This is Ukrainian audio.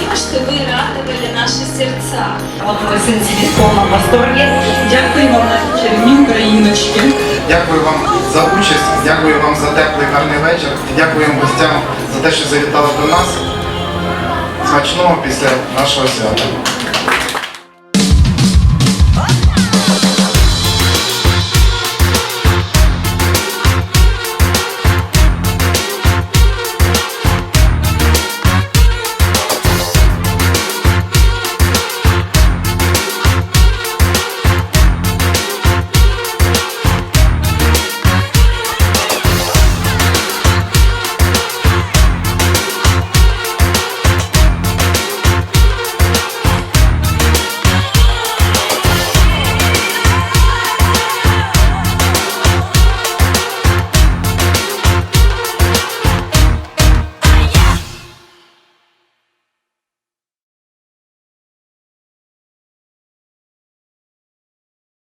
Спасибо, что вы радовали наши сердца. Вот мой сын сидит в полном восторге. Дякую вам, наші чарівні україночки. Дякую вам за участь, дякую вам за теплий гарний вечір. Дякую гостям за те, що завітали до нас. Смачного після нашого свята.